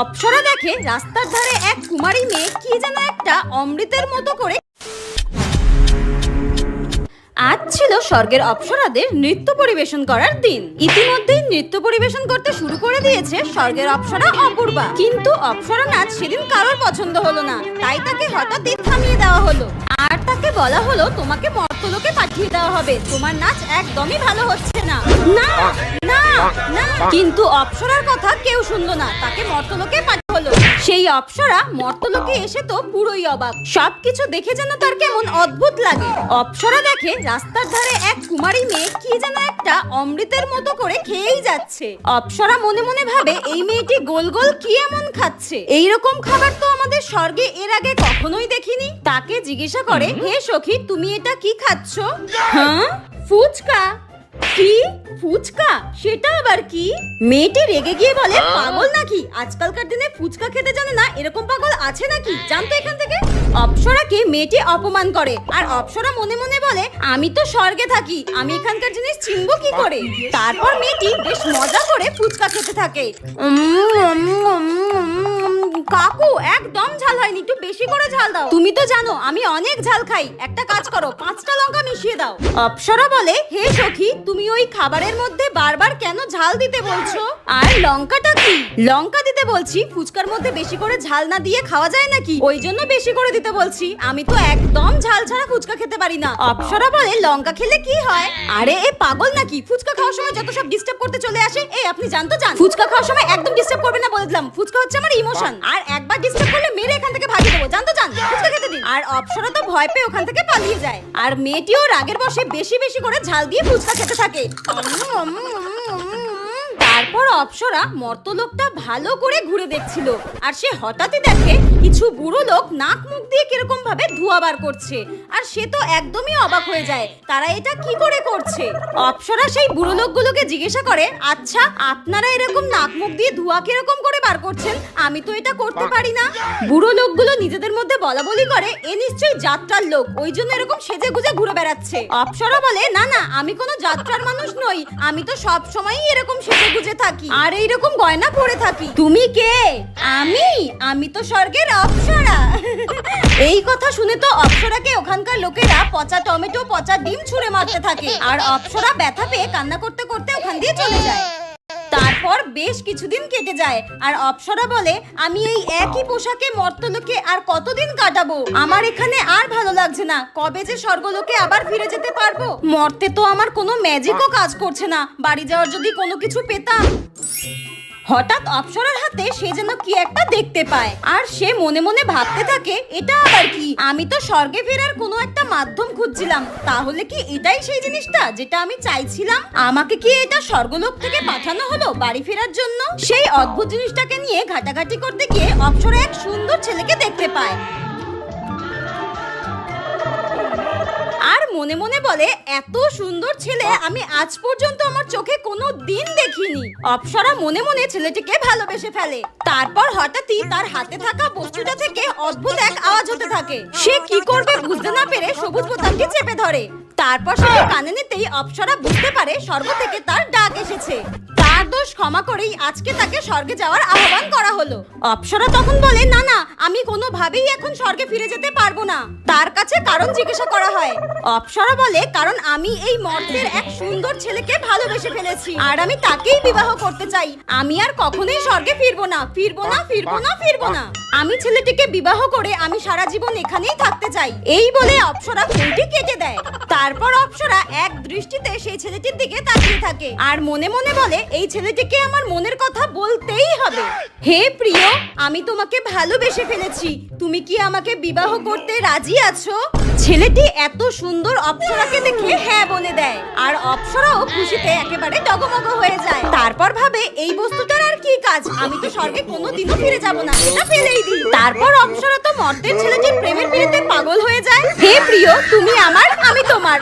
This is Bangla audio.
অপ্সরা দেখে রাস্তার ধারে এক কুমারী মেয়ে কি যেন একটা অমৃতের মতো করে আজ ছিল স্বর্গের অপ্সরাদের নৃত্য পরিবেশন করার দিন। ইতিমধ্যেই নৃত্য পরিবেশন করতে শুরু করে দিয়েছে স্বর্গের অপ্সরা অপূর্বা। কিন্তু অপ্সরা নাচ সেদিন কারোর পছন্দ হলো না, তাই তাকে হঠাৎই থামিয়ে দেওয়া হলো। আর তাকে বলা হলো, তোমাকে মর্তলোকে পাঠিয়ে দেওয়া হবে। তোমার নাচ একদমই ভালো হচ্ছে না না। না না কিন্তু অপ্সরার কথা কেউ শুনলো না। তাকে মর্তলোকে পাঠানো হলো। সেই অপ্সরা মর্তলোকে এসে তো পুরোই অবাক। সবকিছু দেখে যেন তার কেমন অদ্ভুত লাগে। অপ্সরা দেখে রাস্তার ধারে এক কুমারী মেয়ে কি যেন একটা অমৃতের মতো করে খেয়েই যাচ্ছে। অপ্সরা মনে মনে ভাবে, এই মেয়েটি গোল গোল কি এমন খাচ্ছে? এই রকম খাবার তো আমাদের স্বর্গে এর আগে কখনোই দেখিনি। তাকে জিজ্ঞাসা করে, হে সখী, তুমি এটা কি খাচ্ছ? হ্যাঁ ফুচকা। কি? ফুচকা? সেটা আবার কি? মেয়েটি রেগে গিয়ে বলে পাগল নাকি? আজকালকার দিনে ফুচকা খেতে জানে না এরকম পাগল আছে নাকি? জানতো এখান থেকে? অপ্সরাকে মেয়েটি অপমান করে। আর অপ্সরা মনে মনে বলে, আমি তো স্বর্গে থাকি, আমি এখানকার জিনিস চিনবো কি করে? তারপর মেয়েটি বেশ মজা করে ফুচকা খেতে থাকে। কাকু, একদম ঝাল হয়নি, একটু বেশি করে ঝাল দাও। তুমি তো জানো, আমি অনেক ঝাল খাই। একটা কাজ করো, পাঁচটা লঙ্কা মিশিয়ে দাও। অপ্সরা বলে, হে সখী, তুমি ওই খাবারের মধ্যে বারবার কেন ঝাল দিতে বলছো? আর লঙ্কাটা কি? লঙ্কা দিতে বলছি, ফুচকার মধ্যে বেশি করে ঝাল না দিয়ে খাওয়া যায় নাকি? ওই জন্য বেশি করে দিতে বলছি। আমি তো একদম ঝাল ছাড়া ফুচকা খেতে পারি না। অপ্সরা বলে, লঙ্কা খেলে কি হয়? আরে, এ পাগল নাকি? ফুচকা খাওয়ার সময় যত সব ডিস্টার্ব করতে চলে আসে, এই আপনি জানতো জান। ফুচকা খাওয়ার সময় একদম ডিস্টার্ব করবে না বলে দিলাম ফুচকা হচ্ছে আমার ইমোশন আর একবার ডিস্টার্ব করলে মেরে এখান থেকে ভাগিয়ে দেবো। জানতো জান, ফুচকা খেতে দিন। আর অপ্সরা তো ভয় পেয়ে ওখান থেকে পালিয়ে যায়। আর মেয়েটিও রাগের বসে বেশি বেশি করে ঝাল দিয়ে ফুচকা খেতে থাকে। অপ্সরা মর্তলোকটা ভালো করে ঘুরে দেখছিল। আর সে হঠাৎই দেখে কিছু বুড়ো লোক নাক মুখ দিয়ে কীরকম ভাবে ধোঁয়া বার করছে। আর সে তো একদমই অবাক হয়ে যায়, তারা এটা কি করে করছে? অপ্সরা সেই বুড়ো লোকগুলোকে জিজ্ঞাসা করে আচ্ছা আপনারা এরকম নাক মুখ দিয়ে ধোঁয়া কীরকম করে বার করছেন? আমি তো এটা করতে পারি না। বুড়ো লোকগুলো নিজেদের মধ্যে বলা বলি করে, এ নিশ্চয়ই যাত্রার লোক, ওই জন্য এরকম সেজে গুজে ঘুরে বেড়াচ্ছে। অপ্সরা বলে, না না, আমি কোনো যাত্রার মানুষ নই, আমি তো সব সময়ই এরকম সেজে গুজে থাকি। আর এইরকম গয়না পরে থাকি। তুমি কে? আমি? আমি তো স্বর্গের অপ্সরা। এই কথা শুনে তো অপ্সরাকে ওখানকার লোকেরা পচা টমেটো, পচা ডিম ছুঁড়ে মারতে থাকে। আর অপ্সরা ব্যথা পেয়ে কান্না করতে করতে ওখান দিয়ে চলে যায়। তারপর বেশ কিছুদিন কেটে যায়। আর অপসরা বলে, আমি এই একই পোশাকে মর্তলোকে আর কতদিন কাটাবো? আমার এখানে আর ভালো লাগছে না। কবে যে স্বর্গলোকে আবার ফিরে যেতে পারব? মর্তে তো আমার কোনো ম্যাজিকও কাজ করছে না। বাড়ি যাওয়ার যদি কোনো কিছু পেতাম। হঠাৎ অপসরার হাতে সে যেন কি একটা দেখতে পায়। আর সে মনে মনে ভাবতে থাকে, এটা আবার কি? আমি তো স্বর্গে ফেরার কোনো একটা মাধ্যম খুঁজছিলাম। তাহলে কি এটাই সেই জিনিসটা যেটা আমি চাইছিলাম? আমাকে কি এটা স্বর্গলোক থেকে পাঠানো হলো বাড়ি ফেরার জন্য? সেই অদ্ভুত জিনিসটাকে নিয়ে ঘাটাঘাটি করতে গিয়ে অপসরা এক সুন্দর ছেলেকে দেখতে পায়। মনে মনে বলে, এত সুন্দর ছেলে, আমি আজ পর্যন্ত আমার চোখে কোনো দিন দেখিনি। অপসরা মনে মনে ছেলেটিকে ভালোবেসে ফেলে। তারপর হঠাৎই তার হাতে থাকা বস্তুটা থেকে অদ্ভুত এক আওয়াজ হতে থাকে। সে কি করবে বুঝতে না পেরে সবুজ বোতামটি চেপে ধরে। তারপর সেটা কানে নিতেই অপসরা বুঝতে পারে সর্ব থেকে তার ডাক এসেছে। তার দোষ ক্ষমা করেই আজকে তাকে স্বর্গে যাওয়ার আহ্বান করা হলো। অপ্সরা তখন বলে, না না, আমি কোনোভাবেই এখন স্বর্গে ফিরে যেতে পারব না। তার কাছে কারণ জিজ্ঞাসা করা হয়। অপ্সরা বলে, কারণ আমি এই মর্তের এক সুন্দর ছেলেকে ভালোবেসে ফেলেছি। আর আমি তাকেই বিবাহ করতে চাই। আমি আর কখনোই স্বর্গে ফিরবো না। ফিরবো না ফিরবো না ফিরবো না। আমি ছেলেটিকে বিবাহ করে আমি সারা জীবন এখানেই থাকতে চাই। এই বলে অপ্সরা ফুলটি কেটে দেয়। তারপর অপ্সরা এক দৃষ্টিতে সেই ছেলেটির দিকে তাকিয়ে থাকে আর মনে মনে বলে, এই ছেলেটিকে আমার মনের কথা বলতেই হবে। হে প্রিয়, আমি তোমাকে ভালোবেসে ফেলেছি। তুমি কি আমাকে বিবাহ করতে রাজি আছো? ছেলেটি এত সুন্দর অপ্সরাকে দেখে হ্যাঁ বলে দেয় আর অপ্সরাও খুশিতে একেবারে ডগমগ হয়ে যায়। তারপর ভাবে, এই বস্তুটার আর কি কাজ? আমি তো স্বর্গে কোনোদিনও ফিরে যাব না। এটা ফেলেই তারপর অপসরা তো মর্তের যে প্রেমের বিরুদ্ধে পাগল হয়ে যায়। হে প্রিয়, তুমি আমার, আমি তোমার।